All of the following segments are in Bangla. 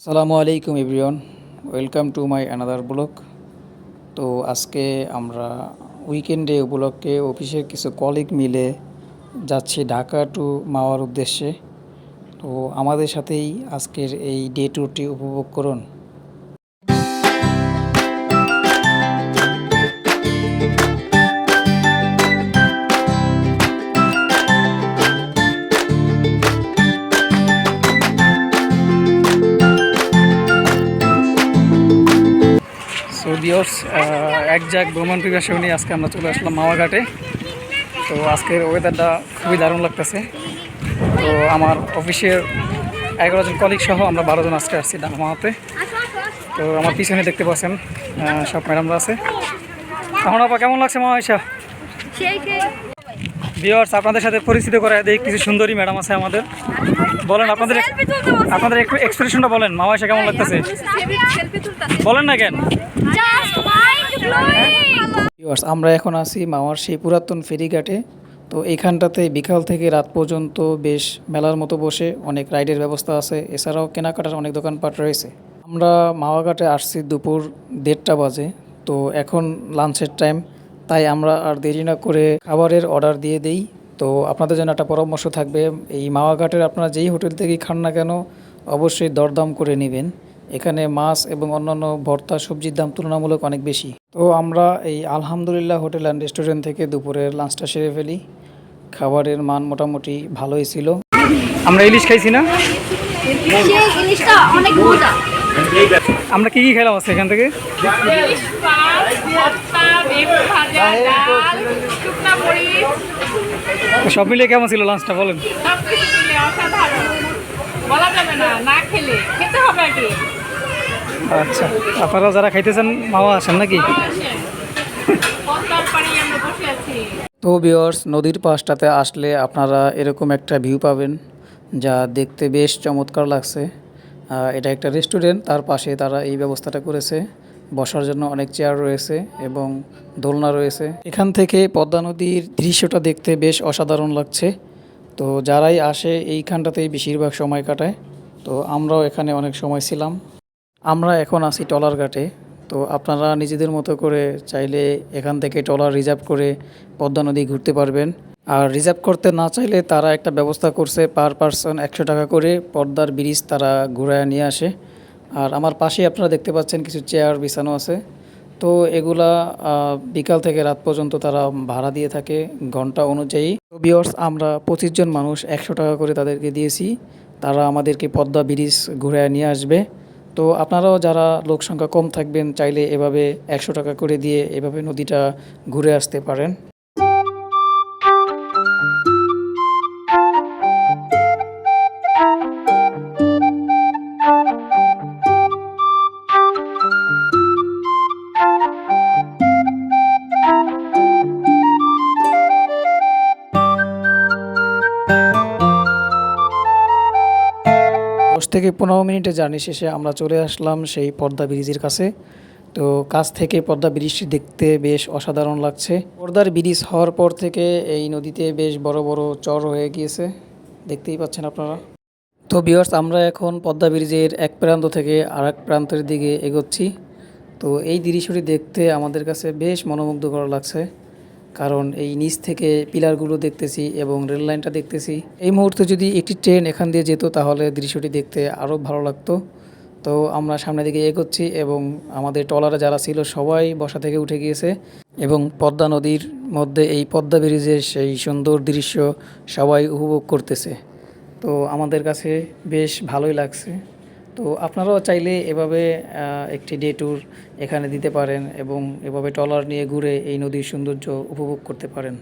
আসসালামু আলাইকুম everyone, welcome to my another blog. তো আজকে আমরা উইকেন্ডে উপলক্ষে অফিসের কিছু কলিগ মিলে যাচ্ছি ঢাকা টু মাওয়ার উদ্দেশ্যে। তো আমাদের সাথেই আজকের এই ডে ট্যুরটি উপভোগ করুন। সো বিয়র্স এক জাক ভ্রমণ পিপাসে নিয়ে আজকে আমরা চলে আসলাম মাওয়াঘাটে তো আজকের ওয়েদারটা খুবই দারুণ লাগতেছে। তো আমার অফিসের এগারো জন কলিগ সহ আমরা বারো জন আজকে আসছি মাওয়াতে তো আমার পিছনে দেখতে পাচ্ছেন সব ম্যাডামরা আছে। এখন আপা কেমন লাগছে সেই বিয়ার্স আপনাদের সাথে পরিচিত করা দেয় কিছু সুন্দরী ম্যাডাম আছে আমাদের। বলেন আপনাদের আপনাদের এক্সপ্রেশনটা বলেন। মামা আয়সা কেমন লাগতেছে? বলেন না কেন? ভিউয়ার্স আমরা এখন আছি মাওয়ার সেই পুরাতন ফেরিঘাটে। তো এইখানটাতে বিকাল থেকে রাত পর্যন্ত বেশ মেলার মতো বসে অনেক রাইডের ব্যবস্থা আছে। এছাড়াও কেনাকাটার অনেক দোকানপাট রয়েছে। আমরা মাওয়াঘাটে আসছি দুপুর দেড়টা বাজে। তো এখন লাঞ্চের টাইম তাই আমরা আর দেরি না করে খাবারের অর্ডার দিয়ে দেই। তো আপনাদের জন্য একটা পরামর্শ থাকবে, এই মাওয়াঘাটের আপনারা যেই হোটেল থেকেই খান না কেন, অবশ্যই দরদাম করে নেবেন। এখানে মাছ এবং অন্যান্য ভর্তা সবজির দাম তুলনামূলক অনেক বেশি। তো আমরা এই আলহামদুলিল্লাহ হোটেল অ্যান্ড রেস্টুরেন্ট থেকে দুপুরের লাঞ্চটা সেরে ফেলি। খাবারের মান মোটামুটি ভালোই ছিল। আমরা ইলিশ খাইছি না? আমরা কি কি খেলাম আছে এখান থেকে? ইলিশ মাছ, ভর্তা, বেগুন ভাজা, ডাল, শুকনা মরিচ, তো সব মিলিয়ে কেমন ছিল লাঞ্চটা বলেন। বলা যাবে না না খেলে। আচ্ছা আপনারা যারা খাইতেছেন মামা আসেন নাকি? তো বিয়র্স নদীর পাশটাতে আসলে আপনারা এরকম একটা ভিউ পাবেন, যা দেখতে বেশ চমৎকার লাগছে। এটা একটা রেস্টুরেন্ট তার পাশে তারা এই ব্যবস্থাটা করেছে। বসার জন্য অনেক চেয়ার রয়েছে এবং দোলনা রয়েছে। এখান থেকে পদ্মা নদীর দৃশ্যটা দেখতে বেশ অসাধারণ লাগছে। তো যারাই আসে, এইখানটাতেই বেশিরভাগ সময় কাটায়। তো আমরাও এখানে অনেক সময় ছিলাম। আমরা এখন আছি টলার ঘাটে, তো আপনারা নিজেদের মতো করে চাইলে এখান থেকে টলার রিজার্ভ করে পদ্মা নদী ঘুরতে পারবেন। আর রিজার্ভ করতে না চাইলে তারা একটা ব্যবস্থা করছে, পার পারসন একশো টাকা করে পদ্মার ব্রিজ তারা ঘুরায় নিয়ে আসে। আর আমার পাশেই আপনারা দেখতে পাচ্ছেন কিছু চেয়ার বিছানো আছে। তো এগুলা বিকাল থেকে রাত পর্যন্ত তারা ভাড়া দিয়ে থাকে ঘণ্টা অনুযায়ী। তো বিয়র্স আমরা পঁচিশ জন মানুষ একশো টাকা করে তাদেরকে দিয়েছি। তারা আমাদেরকে পদ্মা ব্রিজ ঘুরে নিয়ে আসবে। তো আপনারাও যারা লোক সংখ্যা কম থাকবেন, চাইলে এভাবে একশো টাকা করে দিয়ে এভাবে নদীটা ঘুরে আসতে পারেন। থেকে পনেরো মিনিটের জার্নি শেষে আমরা চলে আসলাম সেই পর্দা ব্রিজের কাছে। তো কাছ থেকে পর্দা ব্রিজটি দেখতে বেশ অসাধারণ লাগছে। পর্দার ব্রিজ হওয়ার পর থেকে এই নদীতে বেশ বড় বড় চর হয়ে গিয়েছে। দেখতেই পাচ্ছেন আপনারা। তো বিয়ার্স আমরা এখন পদ্মা ব্রিজের এক প্রান্ত থেকে আর এক প্রান্তের দিকে এগোচ্ছি। তো এই দৃশ্যটি দেখতে আমাদের কাছে বেশ মনোমুগ্ধকর লাগছে। কারণ এই নিচ থেকে পিলারগুলো দেখতেছি এবং রেল লাইনটা দেখতেছি। এই মুহূর্তে যদি একটি ট্রেন এখান দিয়ে যেত, তাহলে দৃশ্যটি দেখতে আরও ভালো লাগতো। তো আমরা সামনের দিকে এগোচ্ছি এবং আমাদের ট্রলারে যারা ছিল, সবাই বসা থেকে উঠে গিয়েছে এবং পদ্মা নদীর মধ্যে এই পদ্মা ব্রিজের সেই সুন্দর দৃশ্য সবাই উপভোগ করতেছে। তো আমাদের কাছে বেশ ভালোই লাগছে। তো আপনারাও চাইলে এভাবে একটি ডে ট্যুর এখানে দিতে পারেন এবং এভাবে ট্রলার নিয়ে ঘুরে এই নদীর সৌন্দর্য উপভোগ করতে পারেন।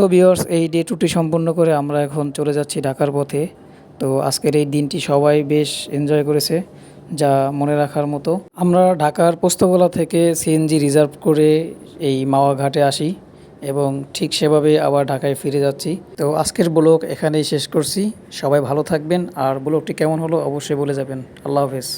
সো বিয়র্স এই ডে টুটি সম্পূর্ণ করে আমরা এখন চলে যাচ্ছি ঢাকার পথে। তো আজকের এই দিনটি সবাই বেশ এনজয় করেছে, যা মনে রাখার মতো। আমরা ঢাকার পোস্তগোলা থেকে সিএনজি রিজার্ভ করে এই মাওয়া ঘাটে আসি এবং ঠিক সেভাবে আবার ঢাকায় ফিরে যাচ্ছি। তো আজকের ব্লগ এখানেই শেষ করছি। সবাই ভালো থাকবেন, আর ব্লগটি কেমন হলো অবশ্যই বলে যাবেন। আল্লাহ হাফেজ।